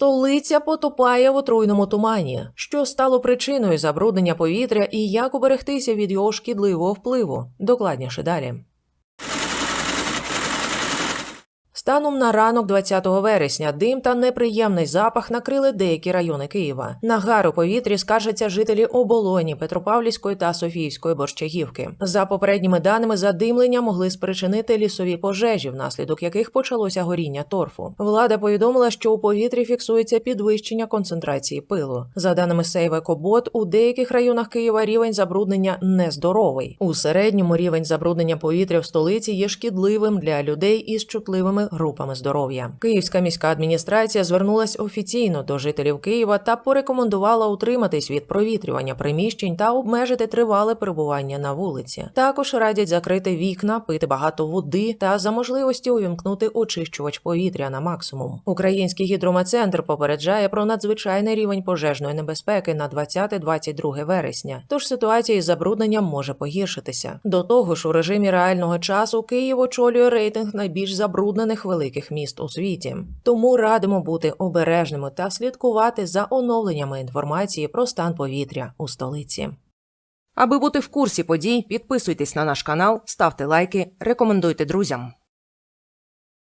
Столиця потопає в отруйному тумані, що стало причиною забруднення повітря і як уберегтися від його шкідливого впливу. Докладніше далі. Станом на ранок 20 вересня дим та неприємний запах накрили деякі райони Києва. На гар повітрі скаржаться жителі Оболоні, Петропавлівської та Софіївської борщагівки. За попередніми даними, задимлення могли спричинити лісові пожежі, внаслідок яких почалося горіння торфу. Влада повідомила, що у повітрі фіксується підвищення концентрації пилу. За даними Сейвекобот, у деяких районах Києва рівень забруднення нездоровий. У середньому рівень забруднення повітря в столиці є шкідливим для людей із чутливими групами здоров'я. Київська міська адміністрація звернулась офіційно до жителів Києва та порекомендувала утриматись від провітрювання приміщень та обмежити тривале перебування на вулиці. Також радять закрити вікна, пити багато води та за можливості увімкнути очищувач повітря на максимум. Український гідрометцентр попереджає про надзвичайний рівень пожежної небезпеки на 20-22 вересня. Тож ситуація із забрудненням може погіршитися. До того ж, у режимі реального часу Київ очолює рейтинг найбільш забруднених великих міст у світі. Тому радимо бути обережними та слідкувати за оновленнями інформації про стан повітря у столиці. Аби бути в курсі подій, підписуйтесь на наш канал, ставте лайки, рекомендуйте друзям.